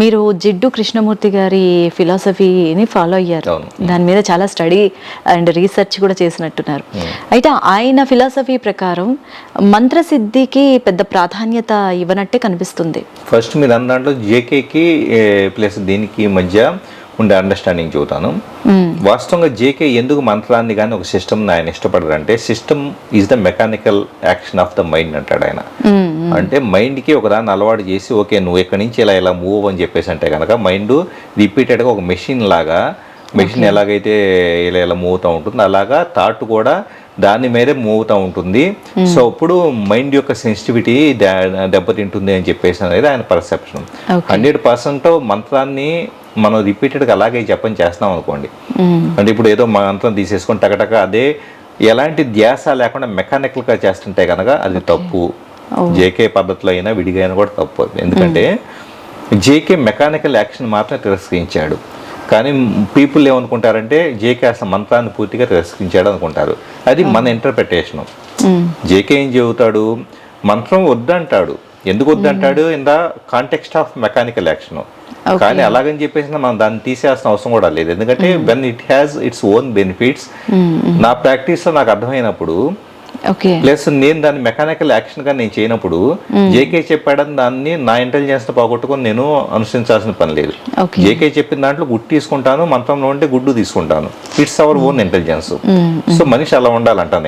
మీరు జిడ్డు కృష్ణమూర్తి గారి ఫిలాసఫీని ఫాలో అయ్యారు. దాని మీద చాలా స్టడీ అండ్ రీసెర్చ్ కూడా చేసినట్టున్నారు. అయితే ఆయన ఫిలాసఫీ ప్రకారం మంత్రసిద్ధికి పెద్ద ప్రాధాన్యత ఇవ్వనట్టే కనిపిస్తుంది. ఫస్ట్ మీరు అన్న దాంట్లో జేకేకి ప్లస్ దీనికి మధ్య ఉండే అండర్స్టాండింగ్ చెబుతాను. వాస్తవంగా జేకే ఎందుకు మంత్రాన్ని కానీ ఒక సిస్టమ్ ఆయన ఇష్టపడరు అంటే system is the mechanical action of the mind అంటాడు ఆయన. అంటే మైండ్కి ఒక దాన్ని అలవాటు చేసి ఓకే నువ్వు ఎక్కడి నుంచి ఇలా ఇలా మూవ్ అని చెప్పేసి అంటే కనుక మైండ్ రిపీటెడ్గా ఒక మెషిన్ లాగా మెషిన్ ఎలాగైతే ఇలా ఇలా మూవ్ అవుతూ ఉంటుందో అలాగా థాట్ కూడా దాని మీదే మూవ్ అవుతూ ఉంటుంది సో అప్పుడు మైండ్ యొక్క సెన్సిటివిటీ దెబ్బతింటుంది అని చెప్పేసి అనేది ఆయన పర్సెప్షన్. హండ్రెడ్ పర్సెంట్ మంత్రాన్ని మనం రిపీటెడ్గా అలాగే జపం చేస్తున్నాం అనుకోండి. మ్మ్. అంటే ఇప్పుడు ఏదో మంత్రం తీసేసుకొని టకటక అదే ఎలాంటి ధ్యాస లేకుండా మెకానికల్గా చేస్తుంటే కనుక అది తప్పు. జేకే పద్ధతిలో అయినా విడిగా అయినా కూడా తప్పు. ఎందుకంటే జేకే మెకానికల్ యాక్షన్ మాత్రమే తిరస్కరించాడు. కానీ పీపుల్ ఏమనుకుంటారంటే జేకే అసలు మంత్రాన్ని పూర్తిగా తిరస్కరించాడు అనుకుంటారు. అది మన ఇంటర్ప్రిటేషను. జేకే ఏం చెబుతాడు? మంత్రం వద్దంటాడు. ఎందుకు వద్దంటాడు? In the context of mechanical action. కానీ అలాగని చెప్పేసి మనం దాన్ని తీసేయాల్సిన అవసరం కూడా లేదు. ఎందుకంటే when it has its own benefits నా ప్రాక్టీస్లో నాకు అర్థమైనప్పుడు ప్లస్ నేను దాన్ని మెకానికల్ యాక్షన్గా నేను చేయనప్పుడు జేకే చెప్పాడని దాన్ని నా ఇంటెలిజెన్స్తో పోగొట్టుకొని నేను అనుసరించాల్సిన పని లేదు. జేకే చెప్పిన దాంట్లో గుడ్డు తీసుకుంటాను మంత్రంలో ఉంటే గుడ్డు తీసుకుంటాను. It's our own intelligence so మనిషి అలా ఉండాలంట నేను.